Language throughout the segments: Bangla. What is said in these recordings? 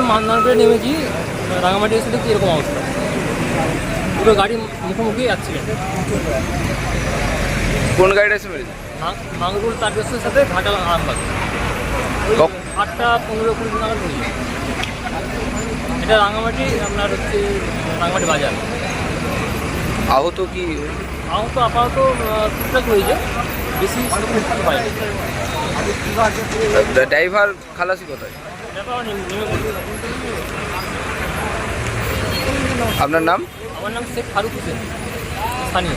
তো মান্নারপে নেমেছি রাঙামাটি এসে দেখছি এরকম অবস্থা। পুরো গাড়ি মুখোমুখি অ্যাক্সিডেন্ট কোন গাড়িটা এসে মেরেছে? মাঙ্গরুল তারকেশের সাথে ঘাটাল আরামবাগ। আটটা পনেরো কুড়ি নাগাদ হয়েছে এটা রাঙামাটি আপনার হচ্ছে রাঙামাটি বাজার। আহত কি? আহত আপাতত টুকটাক হয়েছে বেশি পাইনি ড্রাইভার খালাসি কোথায়? আপনার নাম? আমার নাম শেখ ফারুক হোসেন স্থানীয়।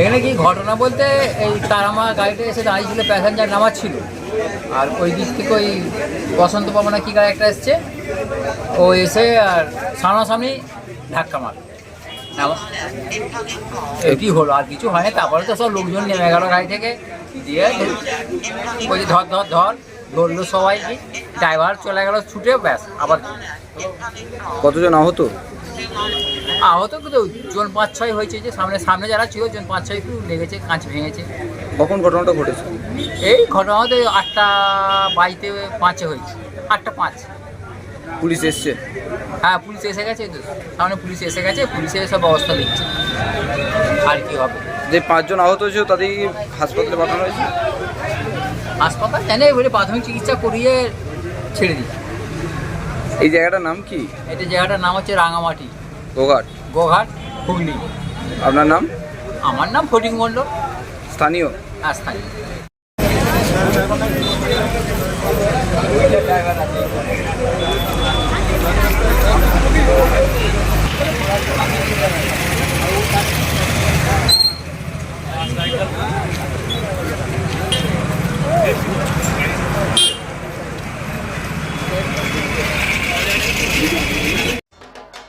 এখানে কি ঘটনা বলতে এই তারামা গাড়িটা এসে দাঁড়িয়েছিল প্যাসেঞ্জার নামাচ্ছিল আর ওই দিক থেকে ওই বসন্ত পাবনা কি গাড়ি একটা এসছে, ও এসে আর সামনাসামনি ধাক্কা মার এটি হলো, আর কিছু হয়নি, তারপরে তো সব লোকজন নেমে গেল গাড়ি থেকে। দিয়ে বলছি, ধর ধর ধর। ধরলো সবাই কি ড্রাইভার চলে গেল, ছুটে, ব্যাস, আবার কতজন আহত? আহত কিন্তু জন পাঁচ ছয় হয়েছে যে সামনে সামনে যারা ছিল জন পাঁচ ছয় একটু লেগেছে কাঁচ ভেঙেছে। কখন ঘটনাটা ঘটেছে? এই ঘটনা ঘটনাতে আটটা বাইতে পাঁচে হয়েছে আটটা পাঁচ। পুলিশ এসছে? হ্যাঁ পুলিশ এসে গেছে তো সামনে পুলিশ এসে গেছে পুলিশে সব ব্যবস্থা দিচ্ছে আর কি হবে? যে পাঁচজন আহত হয়েছে তাদের হাসপাতালে পাঠানো হয়েছে? হাসপাতাল জানে বলে প্রাথমিক চিকিৎসা করিয়ে ছেড়ে দিচ্ছে। এই জায়গাটার নাম কি? এটা জায়গাটার নাম হচ্ছে রাঙামাটি। গোঘাট? গোঘাট হুগলি। আপনার নাম? আমার নাম ফটিং মণ্ডল। স্থানীয়? আস্থায়